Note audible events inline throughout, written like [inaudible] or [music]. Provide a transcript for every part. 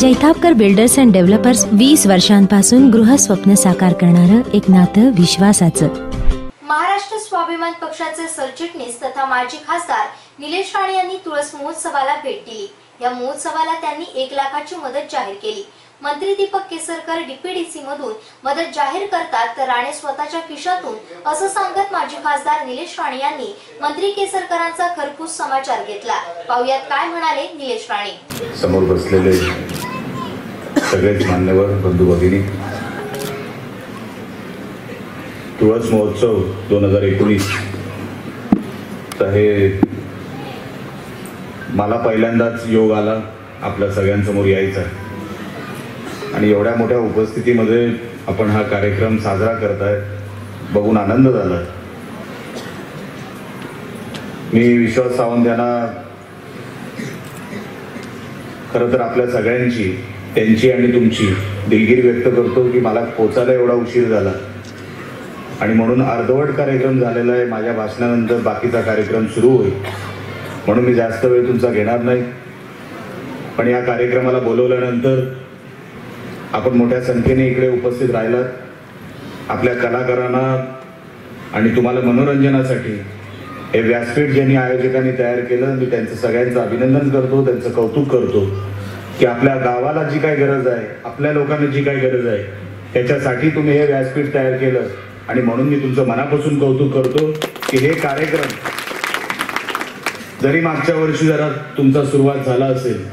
Jaitapkar builders and developers वीस वर्षांपासून गृहस्वप्न साकार करणारं एक नातं विश्वासाचं. महाराष्ट्र स्वाभिमान पक्षाचे सरचिटणीस तथा माजी खासदार निलेश राणे यांनी तुळस महोत्सवाला भेट दिली. या महोत्सवाला त्यांनी एक लाखाची मदत जाहीर केली. मंत्री दीपक केसरकर डीपीडीसी मधून मदत जाहीर करतात तर राणे स्वतःच्या खिशातून असं सांगत माजी खासदार निलेश राणे यांनी मंत्री केसरकरांचा खरपूस समाचार घेतला. पाहुयात काय म्हणाले निलेश राणे? समोर बसलेले सगळेच मान्यवर बंधू भगिनी. तुळस महोत्सव दोन हजार एकोणीस. तर हे मला पहिल्यांदाच योग आला आपल्या सगळ्यांसमोर यायचा. आणि एवढ्या मोठ्या उपस्थितीमध्ये आपण हा कार्यक्रम साजरा करताय बघून आनंद झाला मी विश्वास सावंत यांना खरं तर आपल्या सगळ्यांची त्यांची आणि तुमची. दिलगिरी व्यक्त करतो की मला पोचायला एवढा उशीर झाला. आणि म्हणून अर्धवट कार्यक्रम झालेला आहे. माझ्या भाषणानंतर बाकीचा कार्यक्रम सुरू होईल. म्हणून मी जास्त वेळ तुमचा घेणार नाही. पण या कार्यक्रमाला बोलवल्यानंतर आपण मोठ्या संख्येने इकडे उपस्थित राहिलात. आपल्या कलाकारांना आणि तुम्हाला मनोरंजनासाठी हे व्यासपीठ ज्यांनी आयोजकांनी तयार केलं मी त्यांचं सगळ्यांचं अभिनंदन करतो त्यांचं कौतुक करतो. की आपल्या गावाला जी काही गरज आहे आपल्या लोकांना जी काही गरज आहे त्याच्यासाठी तुम्ही हे व्यासपीठ तयार केलं. आणि म्हणून मी तुमचं मनापासून कौतुक करतो की हे कार्यक्रम जरी मागच्या वर्षी जरा तुमचा सुरुवात झाला असेल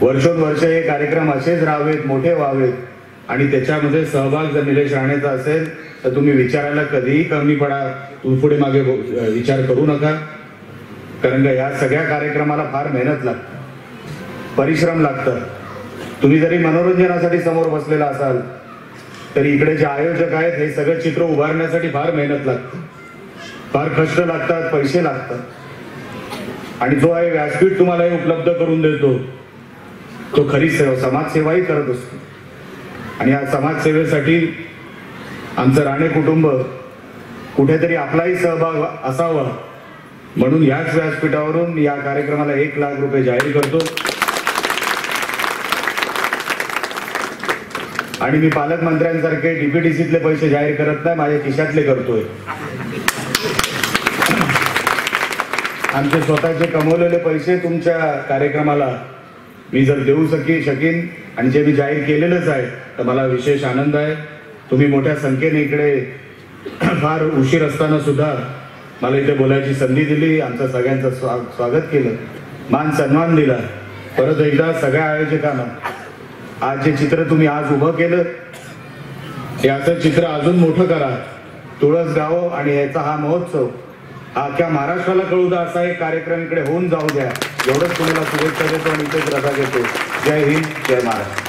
वर्षोनवर्ष हे कार्यक्रम असेच राहावेत मोठे व्हावेत. आणि त्याच्यामध्ये सहभाग जर निलेश राणेचा असेल तर तुम्ही विचारायला कधीही कमी पडा. तुम्ही पुढे मागे विचार करू नका. कारण का या सगळ्या कार्यक्रमाला फार मेहनत लागते. परिश्रम लागतं. तुम्ही जरी मनोरंजनासाठी समोर बसलेला असाल तरी इकडे जे आयोजक आहेत हे सगळं चित्र उभारण्यासाठी फार मेहनत लागते. फार कष्ट लागतात पैसे लागतात. आणि जो आहे व्यासपीठ तुम्हाला हे उपलब्ध करून देतो. तो खरी सेवा समाजसेवाही करत असतो. आणि या समाजसेवेसाठी आमचं राणे कुटुंब कुठेतरी आपलाही सहभाग असावा. म्हणून याच व्यासपीठावरून या कार्यक्रमाला एक लाख रुपये जाहीर करतो. आणि मी पालकमंत्र्यांसारखे डीपीडीसीतले पैसे जाहीर करत नाही माझ्या खिशातले करतोय. आमचे स्वतःचे कमवलेले पैसे तुमच्या कार्यक्रमाला मी जर देऊ शकी शकीन आणि जे मी जाहीर केलेलंच आहे तर मला विशेष आनंद आहे. तुम्ही मोठ्या संख्येने इकडे [clears throat] फार उशीर असताना सुद्धा मला इथे बोलायची संधी दिली आमचं सगळ्यांचं स्वा स्वागत केलं मान सन्मान दिला. परत एकदा सगळ्या आयोजकांना आज जे चित्र तुम्ही आज उभं केलं याचं चित्र अजून मोठं करा. तुळस गाव आणि याचा हा महोत्सव हा अख्ख्या महाराष्ट्राला कळू द्या असा एक कार्यक्रम इकडे होऊन जाऊ द्या. एवढंच तुम्हाला शुभेच्छा देतो आणि इथेच रजा घेतो. जय हिंद जय महाराष्ट्र.